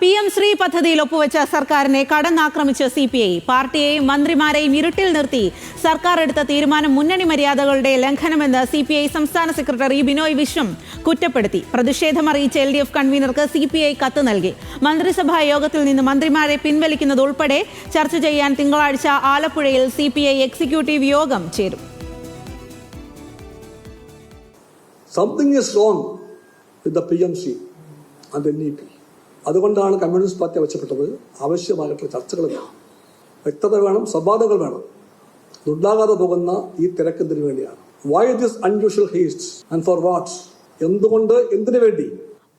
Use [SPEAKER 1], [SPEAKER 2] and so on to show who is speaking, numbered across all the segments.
[SPEAKER 1] P M Shri പദ്ധതിയിൽ ഒപ്പുവെച്ച സർക്കാരിനെ കടന്നാക്രമിച്ച സി പി ഐ. പാർട്ടിയെയും മന്ത്രിമാരെയും ഇരുട്ടിൽ നിർത്തി. സർക്കാർ എടുത്ത തീരുമാനം മുന്നണി മര്യാദകളുടെ ലംഘനമെന്ന് സി പി ഐ സംസ്ഥാന സെക്രട്ടറി ബിനോയ് വിശ്വം കുറ്റപ്പെടുത്തി. പ്രതിഷേധം അറിയിച്ച എൽ ഡി എഫ് കൺവീനർക്ക് സി പി ഐ കത്ത് നൽകി. മന്ത്രിസഭാ യോഗത്തിൽ നിന്ന് മന്ത്രിമാരെ പിൻവലിക്കുന്നത് ഉൾപ്പെടെ ചർച്ച ചെയ്യാൻ തിങ്കളാഴ്ച ആലപ്പുഴയിൽ സി പി ഐ എക്സിക്യൂട്ടീവ് യോഗം ചേരും.
[SPEAKER 2] With the P M C and N E P അതുകൊണ്ടാണ് കമ്മ്യൂണിസ്റ്റ് പാർട്ടി ആവശ്യപ്പെട്ടത് ആവശ്യമായിട്ടുള്ള ചർച്ചകൾ വേണം. വ്യക്തത വേണം സംവാദങ്ങൾ വേണം. ഇതുണ്ടാകാതെ പോകുന്ന ഈ തിരക്കെന്തിനു വേണ്ടിയാണ്? Why this unusual haste and for what's എന്തുകൊണ്ട് എന്തിനു വേണ്ടി?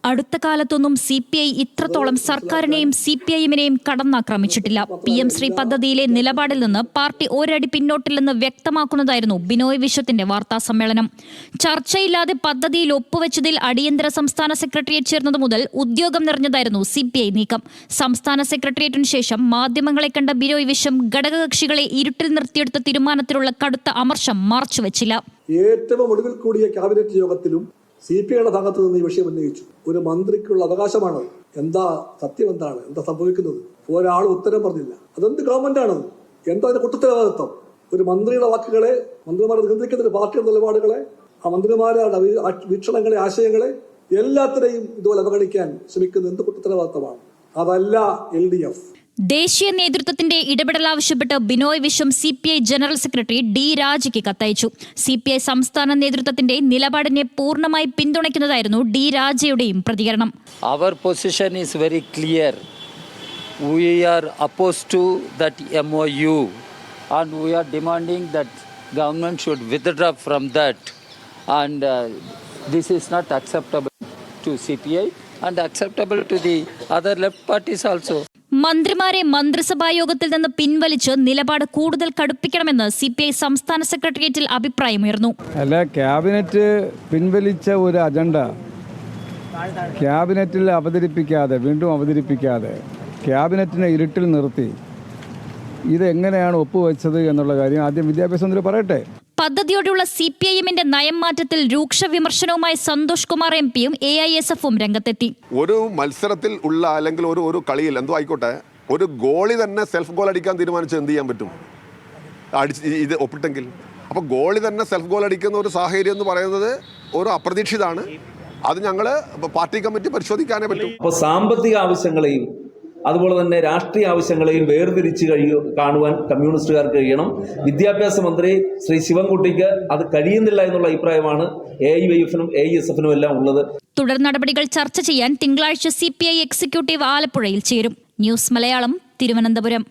[SPEAKER 3] അടുത്ത കാലത്തൊന്നും സി പി ഐ ഇത്രത്തോളം സർക്കാരിനെയും സി പി ഐഎമ്മിനെയും കടന്നാക്രമിച്ചിട്ടില്ല. പി എം ശ്രീ പദ്ധതിയിലെ നിലപാടിൽ നിന്ന് പാർട്ടി ഒരടി പിന്നോട്ടില്ലെന്ന് വ്യക്തമാക്കുന്നതായിരുന്നു ബിനോയ് വിശ്വത്തിന്റെ വാർത്താ സമ്മേളനം. ചർച്ചയില്ലാതെ പദ്ധതിയിൽ ഒപ്പുവെച്ചതിൽ അടിയന്തര സംസ്ഥാന സെക്രട്ടേറിയറ്റ് ചേർന്നത് മുതൽ ഉദ്യോഗം നിറഞ്ഞതായിരുന്നു സി പി ഐ നീക്കം. സംസ്ഥാന സെക്രട്ടേറിയറ്റിനു ശേഷം മാധ്യമങ്ങളെ കണ്ട ബിനോയ് വിശ്വം ഘടകകക്ഷികളെ ഇരുട്ടിൽ നിർത്തിയെടുത്ത തീരുമാനത്തിലുള്ള കടുത്ത അമർഷം മറച്ചുവെച്ചില്ല.
[SPEAKER 2] ഏറ്റവും ഒടുവിൽ കൂടിയ ക്യാബിനറ്റ് യോഗത്തിലും സി പി ഐയുടെ ഭാഗത്ത് നിന്ന് ഈ വിഷയം ഉന്നയിച്ചു. ഒരു മന്ത്രിക്കുള്ള അവകാശമാണ് എന്താ സത്യം എന്താണ്? എന്താ സംഭവിക്കുന്നത്? ഒരാൾ ഉത്തരം പറഞ്ഞില്ല. അതെന്ത് ഗവൺമെന്റ് ആണ് എന്താ അതിന്റെ കുറ്റത്തരവാദിത്വം ഒരു മന്ത്രിയുടെ വാക്കുകളെ മന്ത്രിമാരെ നിയന്ത്രിക്കുന്ന പാർട്ടിയുടെ നിലപാടുകളെ ആ മന്ത്രിമാരുടെ വീക്ഷണങ്ങളെ ആശയങ്ങളെ എല്ലാത്തിനെയും ഇതുപോലെ അവഗണിക്കാൻ ശ്രമിക്കുന്ന എന്ത് കുറ്റത്തരവാദിത്തമാണ് അതല്ല എൽ ഡി എഫ്.
[SPEAKER 3] ദേശീയ നേതൃത്വത്തിന്റെ ഇടപെടൽ ആവശ്യപ്പെട്ട് Binoy Viswam C P I general secretary D രാജയ്ക്ക് കത്തയച്ചു. സി പി ഐ സംസ്ഥാന നേതൃത്വത്തിന്റെ നിലപാടിനെ പൂർണമായി പിന്തുണയ്ക്കുന്നതായിരുന്നു ഡി രാജയുടെയും പ്രതികരണം.
[SPEAKER 4] Position is very clear we are opposed to that M and we are demanding that government should withdraw from that and this is not acceptable to C and acceptable to the other left parties also
[SPEAKER 3] മന്ത്രിമാരെ മന്ത്രിസഭാ യോഗത്തിൽ നിന്ന് പിൻവലിച്ച് നിലപാട് കൂടുതൽ കടുപ്പിക്കണമെന്ന് C P I സംസ്ഥാന സെക്രട്ടേറിയറ്റിൽ അഭിപ്രായമുയർന്നു.
[SPEAKER 5] അല്ല ക്യാബിനറ്റ് പിൻവലിച്ച ഒരു അജണ്ട ക്യാബിനറ്റിൽ അവതരിപ്പിക്കാതെ വീണ്ടും അവതരിപ്പിക്കാതെ ക്യാബിനറ്റിനെ ഇരുട്ടിൽ നിർത്തി. ഇതെങ്ങനെയാണ് ഒപ്പുവെച്ചത് എന്നുള്ള കാര്യം ആദ്യം വിദ്യാഭ്യാസ മന്ത്രി പറയട്ടെ.
[SPEAKER 3] പദ്ധതിയോടുള്ള സി പി ഐ എമ്മിന്റെ നയം മാറ്റത്തിൽ രൂക്ഷ വിമർശനവുമായി സന്തോഷ് കുമാർ എം പിയും എ ഐ എസ് എഫും രംഗത്തെത്തി.
[SPEAKER 6] ഒരു മത്സരത്തിൽ ഉള്ള അല്ലെങ്കിൽ ഒരു ഒരു കളിയിൽ എന്തോ ആയിക്കോട്ടെ ഒരു ഗോളി തന്നെ സെൽഫ് ഗോൾ അടിക്കാൻ തീരുമാനിച്ച് എന്ത് ചെയ്യാൻ പറ്റും? അടിച്ച് ഇത് ഒപ്പിട്ടെങ്കിൽ. അപ്പോൾ ഗോളി തന്നെ സെൽഫ് ഗോൾ അടിക്കുന്ന ഒരു സാഹചര്യം എന്ന് പറയുന്നത് ഒരു അപ്രതീക്ഷിതാണ്. അത് ഞങ്ങൾ പാർട്ടി കമ്മിറ്റി പരിശോധിക്കാനേ പറ്റും.
[SPEAKER 7] അപ്പോൾ സാമ്പത്തിക ആവശ്യങ്ങളെയും അതുപോലെ തന്നെ രാഷ്ട്രീയ ആവശ്യങ്ങളെയും വേർതിരിച്ച് കഴിയു കാണുവാൻ കമ്മ്യൂണിസ്റ്റുകാർക്ക് കഴിയണം. വിദ്യാഭ്യാസ മന്ത്രി ശ്രീ ശിവൻകുട്ടിക്ക് അത് കഴിയുന്നില്ല എന്നുള്ള അഭിപ്രായമാണ് എ ഐ വൈ എഫിനും എ എസ് എഫിനും എല്ലാം ഉള്ളത്.
[SPEAKER 3] തുടർ നടപടികൾ ചർച്ച ചെയ്യാൻ തിങ്കളാഴ്ച സി പി ഐ എക്സിക്യൂട്ടീവ് ആലപ്പുഴയിൽ ചേരും. ന്യൂസ് മലയാളം തിരുവനന്തപുരം.